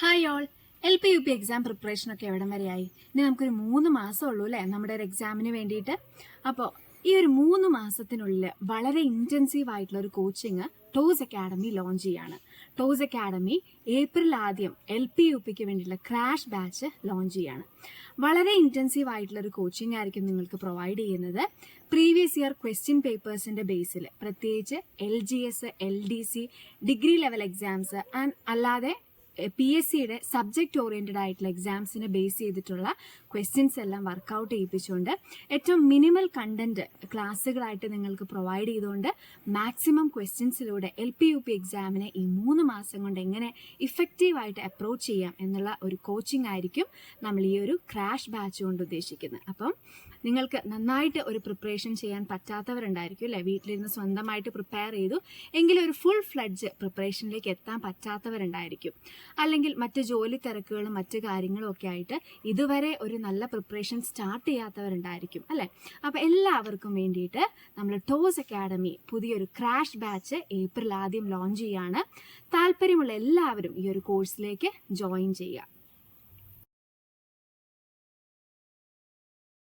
Hi all L P U P exam preparation ഒക്കെ എവിടം വരെയായി ഇനി നമുക്കൊരു മൂന്ന് മാസം ഉള്ളൂ അല്ലേ? നമ്മുടെ ഒരു എക്സാമിന് വേണ്ടിയിട്ട്. അപ്പോൾ ഈ ഒരു മൂന്ന് മാസത്തിനുള്ളിൽ വളരെ ഇന്റൻസീവ് ആയിട്ടുള്ള ഒരു കോച്ചിങ് ടോസ് അക്കാഡമി ലോഞ്ച് ചെയ്യാണ്. ടോസ് അക്കാഡമി ഏപ്രിൽ ആദ്യം എൽ പി യു പിക്ക് വേണ്ടിയിട്ടുള്ള ക്രാഷ് ബാച്ച് ലോഞ്ച് ചെയ്യാണ്. വളരെ ഇന്റൻസീവ് ആയിട്ടുള്ള ഒരു കോച്ചിങ് ആയിരിക്കും നിങ്ങൾക്ക് പ്രൊവൈഡ് ചെയ്യുന്നത്. പ്രീവിയസ് ഇയർ ക്വസ്റ്റ്യൻ പേപ്പേഴ്സിന്റെ ബേസിൽ പ്രത്യേകിച്ച് L G S L D C degree level exams and അല്ലാതെ പി എസ് സിയുടെ സബ്ജക്റ്റ് ഓറിയന്റഡ് ആയിട്ടുള്ള എക്സാംസിനെ ബേസ് ചെയ്തിട്ടുള്ള ക്വസ്റ്റ്യൻസ് എല്ലാം വർക്കൗട്ട് ചെയ്യിപ്പിച്ചുകൊണ്ട് ഏറ്റവും മിനിമൽ കണ്ടന്റ് ക്ലാസ്സുകളായിട്ട് നിങ്ങൾക്ക് പ്രൊവൈഡ് ചെയ്തുകൊണ്ട് മാക്സിമം ക്വസ്റ്റ്യൻസിലൂടെ എൽ പി യു പി എക്സാമിനെ ഈ മൂന്ന് മാസം കൊണ്ട് എങ്ങനെ ഇഫക്റ്റീവായിട്ട് അപ്രോച്ച് ചെയ്യാം എന്നുള്ള ഒരു കോച്ചിങ് ആയിരിക്കും നമ്മൾ ഈ ഒരു ക്രാഷ് ബാച്ച് കൊണ്ട് ഉദ്ദേശിക്കുന്നത്. അപ്പം നിങ്ങൾക്ക് നന്നായിട്ട് ഒരു പ്രിപ്പറേഷൻ ചെയ്യാൻ പറ്റാത്തവരുണ്ടായിരിക്കും അല്ലേ? വീട്ടിലിരുന്ന് സ്വന്തമായിട്ട് പ്രിപ്പയർ ചെയ്തു എങ്കിലും ഒരു ഫുൾ ഫ്ലഡ്ജ് പ്രിപ്പറേഷനിലേക്ക് എത്താൻ പറ്റാത്തവരുണ്ടായിരിക്കും. അല്ലെങ്കിൽ മറ്റ് ജോലി തിരക്കുകളും മറ്റ് കാര്യങ്ങളും ഒക്കെ ആയിട്ട് ഇതുവരെ ഒരു നല്ല പ്രിപ്പറേഷൻ സ്റ്റാർട്ട് ചെയ്യാത്തവരുണ്ടായിരിക്കും അല്ലേ? അപ്പോൾ എല്ലാവർക്കും വേണ്ടിയിട്ട് നമ്മൾ ടോസ് അക്കാഡമി പുതിയൊരു ക്രാഷ് ബാച്ച് ഏപ്രിൽ ആദ്യം ലോഞ്ച് ചെയ്യാണ്. താല്പര്യമുള്ള എല്ലാവരും ഈ ഒരു കോഴ്സിലേക്ക് ജോയിൻ ചെയ്യുക.